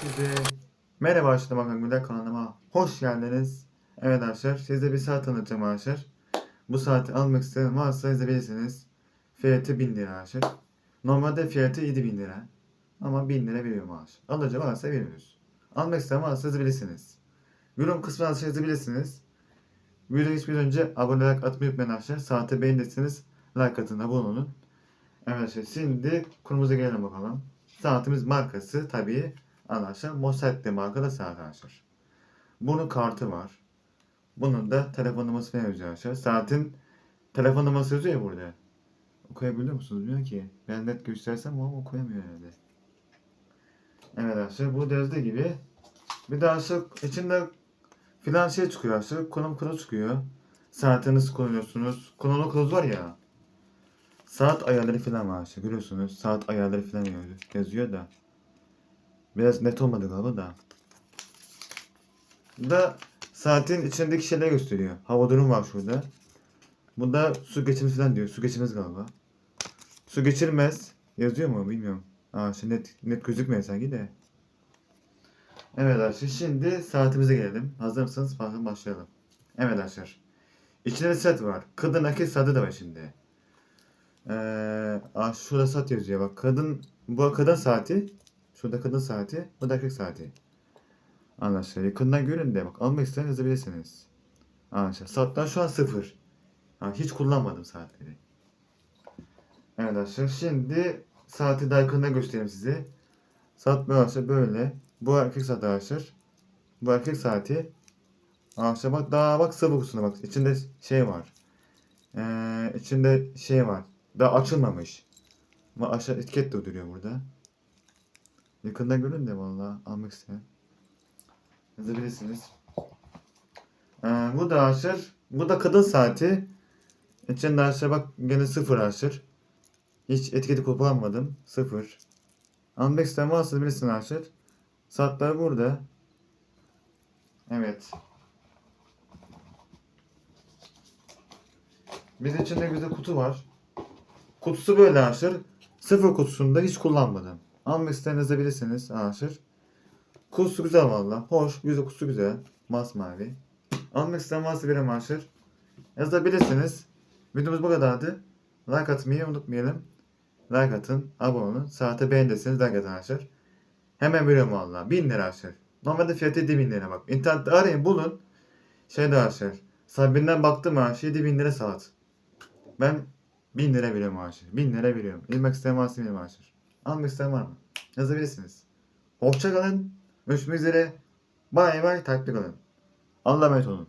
Herkese merhaba arkadaşlar bakın güzel kanalıma hoş geldiniz. Evet arkadaşlar size bir saat tanıtacağım arkadaşlar. Bu saati almak isteyen varsa yazabilirsiniz. Fiyatı 1000 lira arkadaşlar. Normalde fiyatı 7000 lira. Ama 1000 lira veriyorum arkadaşlar. Alıcı varsa veriyoruz. Almak isteyen varsa yazabilirsiniz. Yorum kısmına yazabilirsiniz. Videoya geçmeden önce abone like atmayı unutmayın arkadaşlar. Saati beğenirseniz like atın abone olun. Evet arkadaşlar şimdi konumuza gelelim bakalım. Saatimiz markası tabii arkadaşlar Mosette markada saat arkadaşlar. Bunun kartı var. Bunun da telefon numarası falan yazıyor arkadaşlar. Saatin telefon numarası yazıyor ya burada. Okuyabiliyor musunuz? Bilmiyorum ki. Ben net göstersem ama okuyamıyor herhalde. Evet arkadaşlar bu yazdığı gibi bir daha şu içinde filan şey çıkıyor arkadaşlar. Konum kodu çıkıyor. Saati nasıl kullanıyorsunuz? Konum kodu var ya. Saat ayarları falan var işte görüyorsunuz. Saat ayarları yazıyor, yazıyor da. Biraz net olmadı galiba da. Bu da saatin içindeki şeyler gösteriyor. Hava durum var şurada. Bu da su geçirmez falan diyor. Su geçirmez galiba. Su geçirmez. Yazıyor mu bilmiyorum. Aa şimdi net, net gözükmüyor sanki de. Evet arkadaşlar şimdi saatimize gelelim. Hazır mısınız? Bakın başlayalım. Evet arkadaşlar. İçinde set var. Kadın erkek saati de var şimdi. Ee, aa, şurada saat yazıyor bak. Kadın bu kadın saati. Şurada kadın saati. Bu da erkek saati. Arkadaşlar yakından görün de bak almak isteyen yazabilirsiniz. Arkadaşlar saatler şu an sıfır. Ha, hiç kullanmadım saatleri. Evet arkadaşlar şimdi saati daha yakından göstereyim size. Saat arkadaşlar böyle. Bu erkek saati arkadaşlar. Bu erkek saati. Arkadaşlar bak daha bak sıvı kutusuna bak. İçinde şey var. Ee, içinde şey var. Daha açılmamış. Ama aşağı etiket de duruyor burada. Yakından görün de vallahi almak isteyen. Yazabilirsiniz. Ee, bu da aşır. Bu da kadın saati. İçinde aşağı bak gene sıfır aşır. Hiç etiketi kullanmadım. Sıfır. Almak isteyen varsa bilirsin aşır. Saatler burada. Evet. De içinde bir de kutu var. Kutusu böyle aşır. Sıfır kutusunda hiç kullanmadım. Almak isteyen yazabilirsiniz aşır. Kutusu güzel valla. Hoş. Güzel kutusu güzel. Masmavi. Almak isteyen varsa verem aşır. Yazabilirsiniz. Videomuz bu kadardı. Like atmayı unutmayalım. Like atın. Abone olun. Saate beğendiyseniz like atın aşır. Hemen veriyorum valla. 1000 lira aşır. Normalde fiyatı 7000 lira bak. İnternette arayın bulun. Şeyde aşır. Sabinden baktım aşır 7000 lira saat. Ben 1000 lira veriyorum maaşı. 1000 lira veriyorum. İlmek isteyen varsa benim maaşı. Almak isteyen var mı? Yazabilirsiniz. Hoşça kalın. Görüşmek üzere. Bay bay. Takipte kalın. Allah'a emanet olun.